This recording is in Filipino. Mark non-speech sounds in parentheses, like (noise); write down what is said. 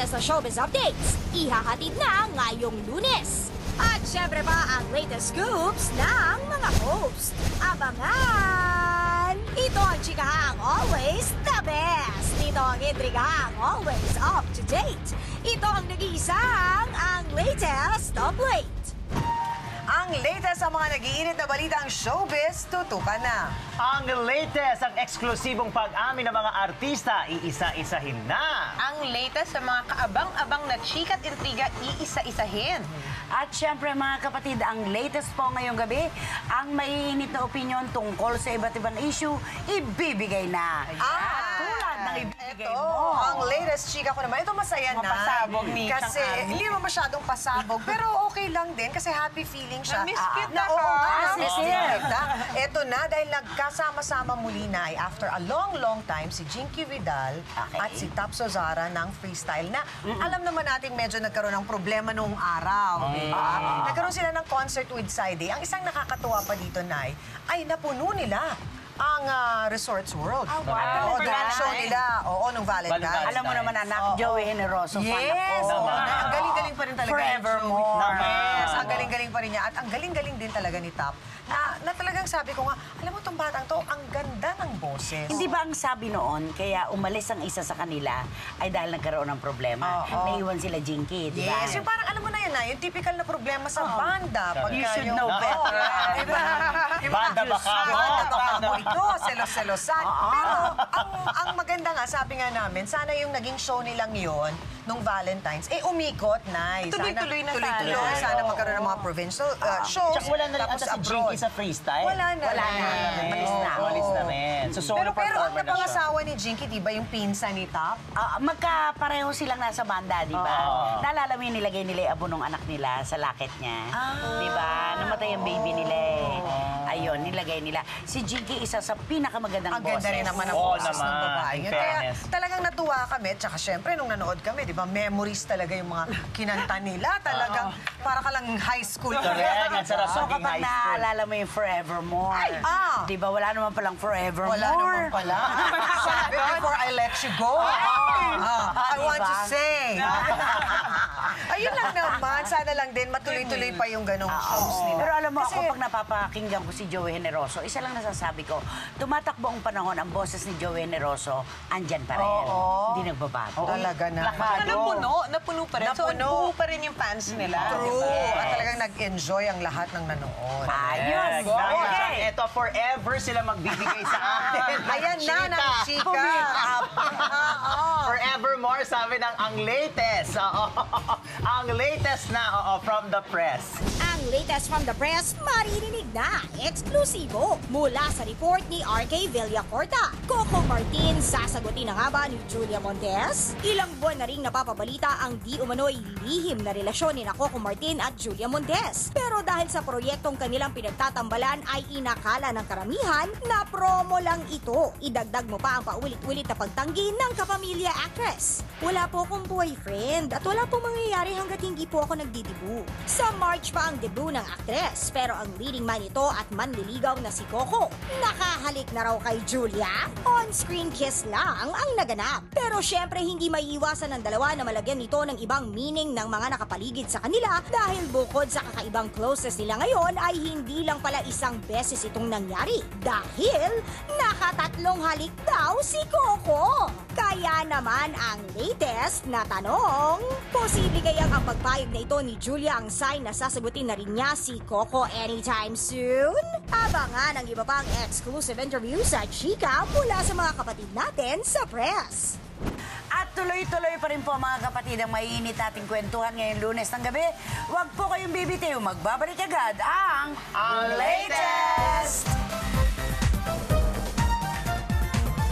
latest na showbiz updates. Ihahatid na ngayong lunes. At syempre pa ang latest scoops ng mga host. Abangan! Ito ang chikahang always the best. Ito ang intrigahang always up to date. Ito ang nag-iisang ang latest top late. Ang latest sa mga nag-iinit na balita ang showbiz, tutukan na. Ang latest, ang eksklusibong pag-amin ng mga artista, iisa-isahin na. Ang latest sa mga kaabang-abang na chika't intriga, iisa-isahin. At syempre mga kapatid, ang latest po ngayong gabi, ang maiinit na opinion tungkol sa iba't ibang issue, ibibigay na. Ah, Tulad ng ibibigay ito, mo. ang latest chika ko naman. Ito masaya na. Mapasabog ni Kasi Kang Army. hindi naman masyadong pasabog, pero okay lang din kasi happy feeling siya. Na-miss Ah, kita na, ka. Ah, na-miss kita. Ito na, dahil nagkasama-sama muli na ay after a long, long time, si Jinky Vidal at si Tapso Zara ng freestyle na alam naman natin medyo nagkaroon ng problema noong araw. di ba? Nagkaroon sila ng concert with Side Ang isang nakakatuwa pa dito, Nay, ay napuno nila ang ah, Resorts World. wow. Oo, For drag show Valentine's. nila. Oo, nung Valentine's. Valentine's. Alam mo naman anak, Oo. Joey Generoso, Yes! oo, Naman. na- ang galing-galing pa rin talaga. Forevermore. Naman. Yes, ang galing-galing pa rin niya. At ang galing-galing din talaga ni Tap. Na, na talagang sabi ko nga, alam mo itong batang to, ang ganda ng boses. Hindi ba ang sabi noon, kaya umalis ang isa sa kanila ay dahil nagkaroon ng problema. Oo. Naiwan sila Jinky, di ba? Yes, yung parang alam mo na yun na, yung typical na problema sa banda. Pagka You should yung- know Oo, better. (laughs) di ba? Yung mga Banda baka mo. Banda baka mo ito, selos-selosan. Pero ang, ang maganda nga, sabi nga namin, sana yung naging show nilang yon nung Valentine's, eh umikot na. Tuloy-tuloy na sana. Tuloy-tuloy. Sana magkaroon ng mga provincial uh, shows. Tsaka wala na rin ata si. Jinky sa freestyle. Wala na. Wala na. Malis na. Malis na rin. So, solo Pero, pero ang napangasawa ni Jinky, di ba yung pinsa ni Tap? Ah, magkapareho silang nasa banda, di ba? Oo. Naalala mo yung nilagay nila yung abo ng anak nila sa laket niya? Ah. Di ba? Namatay ang baby nila eh. Ayun, nilagay nila. Si Jinky, isa sa pinakamagandang Ang ganda boses. rin naman ang Oo boses ng naman, babae. in yun. Kaya talagang natuwa kami. Tsaka syempre, nung nanood kami, di ba, memories talaga yung mga kinanta nila. Talagang para ka lang high school. Correct. Ang sarap So maging kapag high school. naaalala mo yung forevermore, Ay, ah. di ba wala naman palang forevermore? Wala naman pala. (laughs) Sabi, before I let you go. Ah, I diba? want to say. (laughs) Ayun lang naman. Sana lang din matuloy-tuloy pa yung ganong shows nila. Pero alam mo, Kasi- ako pag napapakinggan ko si Joey Generoso, isa lang nasasabi ko, tumatakbo ang panahon, ang boses ni Joey Generoso, andyan pa rin. Oo. Hindi nagbabago. Talaga na. Saka napuno, napuno pa rin. So, Napuno. napuno pa rin yung fans nila. True. Diba? At talagang nag-enjoy ang lahat ng nanood. Ayos. Yes, Okay. Ito, forever sila magbibigay sa atin. (laughs) Ayan na, ng chika. Forevermore, sabi ng ang latest. Oo. ang latest na, oo, from the press. Ang latest from the press, maririnig na. Eksklusibo mula sa report ni RK Villacorta. Coco Martin, sasagutin na nga ba ni Julia Montes? Ilang buwan na ring napapabalita ang di umano'y lihim na relasyon ni na Coco Martin at Julia Montes. Pero dahil sa proyektong kanilang pinagtatambalan ay inakala ng karamihan na promo lang ito. Idagdag mo pa ang paulit-ulit na pagtanggi ng kapamilya actress. Wala po akong boyfriend at wala pong mangyayari hanggat hindi po ako nagdidibu. Sa March pa ang debut ng actress pero ang leading man ito at manliligaw na si Coco. Nakahalik na raw kay Julia. On-screen kiss lang ang naganap. Pero syempre hindi maiiwasan ng dalawa na malagyan nito ng ibang meaning ng mga nakapaligid sa kanila dahil bukod sa kakaibang closeness nila ngayon ay hindi lang pala isang beses itong nangyari. Dahil nakatatlong halik daw si Coco. Kaya naman ang latest na tanong, posible kayang ang pagpayag na ito ni Julia ang sign na sasagutin na rin niya si Coco anytime soon? Abangan ang iba pang exclusive interview sa Chika mula sa mga kapatid natin sa press. At tuloy-tuloy pa rin po mga kapatid ang maiinit nating kwentuhan ngayong lunes ng gabi. Huwag po kayong bibitiw, magbabalik agad ang Ang latest!